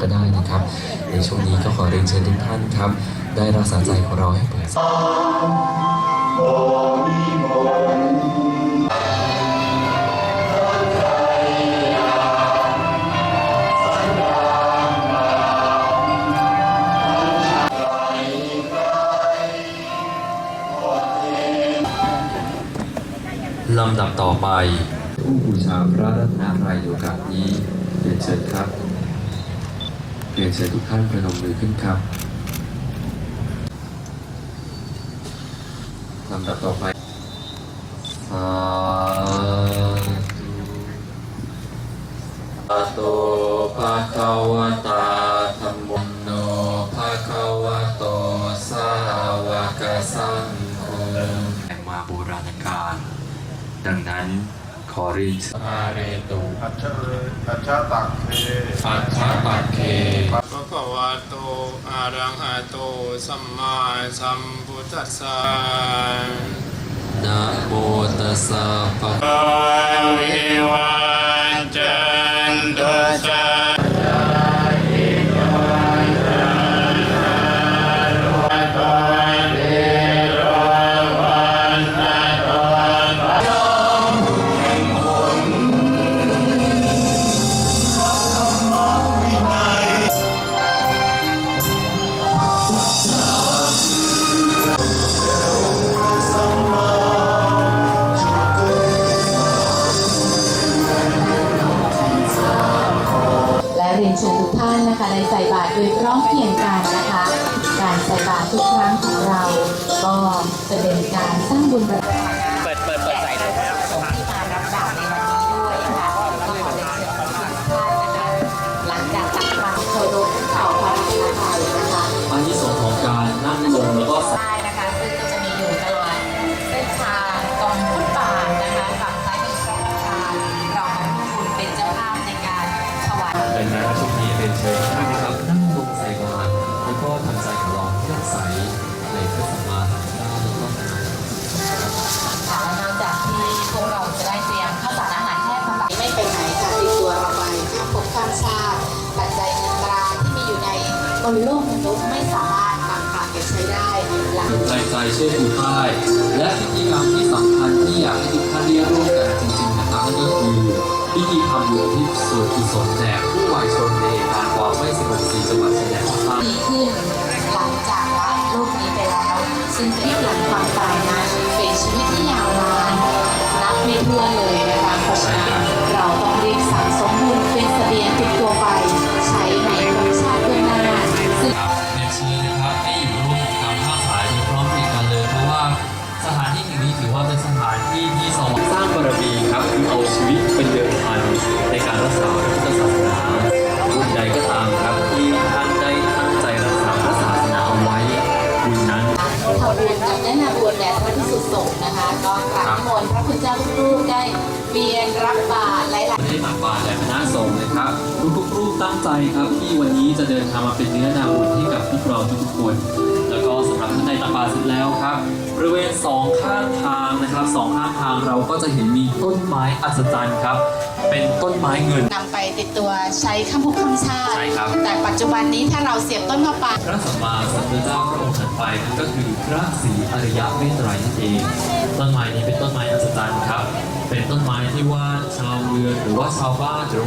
ก็ได้นะครับ ในช่วงนี้ก็ขอเรียนเชิญทุกท่านครับ ได้รักษาใจของเราให้เปิดลำดับต่อไปผู้บูชาพระรัตนตรัยโอกาสนี้เรียนเชิญครับ รียนเชิญทุกท่านประนมมือขึ้นครับลำดับต่อไปสาธุโตภะคะวะตาธัมโมโนภะคะวะโตสาวกสังโฆแห่งมาโบราณกาลดังนั้นขอเรียนเชิญอาเรตุ อัจฉริอัจฉตักเคอัจฉปักเค ภะคะวะโตอะระหะโตสัมมาสัมพุทธัสสะนะโมตัสสะภะ เรียนเชิญทุกท่านนะคะในใส่บาตรโดยพร้อมเพรียงกันนะคะ การใส่บาตรทุกครั้งของเรา ก็จะเป็นการสร้างบุญบารมี ดังนั้นช่วงนี้เรียนเชิญท่านนะครับนั่งลงใส่บาตรแล้วก็ทำใจของเราเพื่อใสในพระสัมมาสัมพุทธเจ้าแล้วก็ค่ะและนอกจากที่พวกเราจะได้เตรียมข้าวสารอาหารแห้งสำหรับไม่ไปไหนค่ะติดตัวเราไปข้ามภพข้ามชาติปัจจัยเงินตราที่มีอยู่ในบนโลกมนุษย์ไม่สามารถนำพาไปใช้ได้หลังใจใจช่วยผู้พ่ายและพิธีกรรมที่สำคัญที่อยากให้ทุกท่านได้ร่วมกันจริงๆนะครับนั่นก็คือ พิธีทำบุญที่ส่วนกุศลแด่ผู้วายชนในเหตุการณ์ความไม่สงบสีจังหวัดชายแดนภาคใต้ดีขึ้นหลังจากละโลกนี้ไปแล้ว ซึ่งที่หลังความตายนั้นเป็นชีวิตที่ยาวนานนับไม่ถ้วนเลยนะคะเพราะฉะนั้นเราต้องรีบสั่งสมบุญเป็นเสบียงติดตัวไป ใช้ในภพชาติเบื้อหน้าซึ่งเรียนเชิญนะครับให้อยู่ร่วมกิจกรรมข้าวสายโดยพร้อมเพรียงกันเลยเพราะว่าสถานที่แห่งนี้ถือว่าเป็นสถานที่ที่สองสร้างบารมีครับคือเอาชีวิต รักษาพระพุทธศาสนาบุญใดก็ตามครับที่ท่านได้ตั้งใจรักษาพระศาสนาเอาไว้บุญนั้นทำบุญกับแนะนำบุญแด่พระพิสุสงฆ์นะคะ ก็กราบนิมนต์พระคุณเจ้าทุกรูปได้เวียนรับบาตรหลายๆไม่ได้ตักบาตรแต่คณะสงฆ์นะครับทุกๆรูปตั้งใจครับที่วันนี้จะเดินทางมาเป็นเนื้อนาบุญให้กับพวกเราทุกๆคน แล้วก็สำหรับท่านใดตักบาตรเสร็จแล้วครับบริเวณสองข้างทางนะครับสองข้างทางเราก็จะเห็นมีต้นไม้อัศจรรย์ครับ เป็นต้นไม้เงิน นำไปติดตัวใช้ข้ามภพข้ามชาติ ใช่ครับ แต่ปัจจุบันนี้ถ้าเราเสียบต้นมะปราง พระสัมมาสัมพุทธเจ้าพระองค์ถัดไปนั่นก็คือพระศรีอริยเมตไตรนั่นเองต้นไม้นี้เป็นต้นไม้อัศจรรย์ครับ เป็นต้นไม้ที่ว่าชาวเรือนหรือว่าชาวบ้านหรือว่า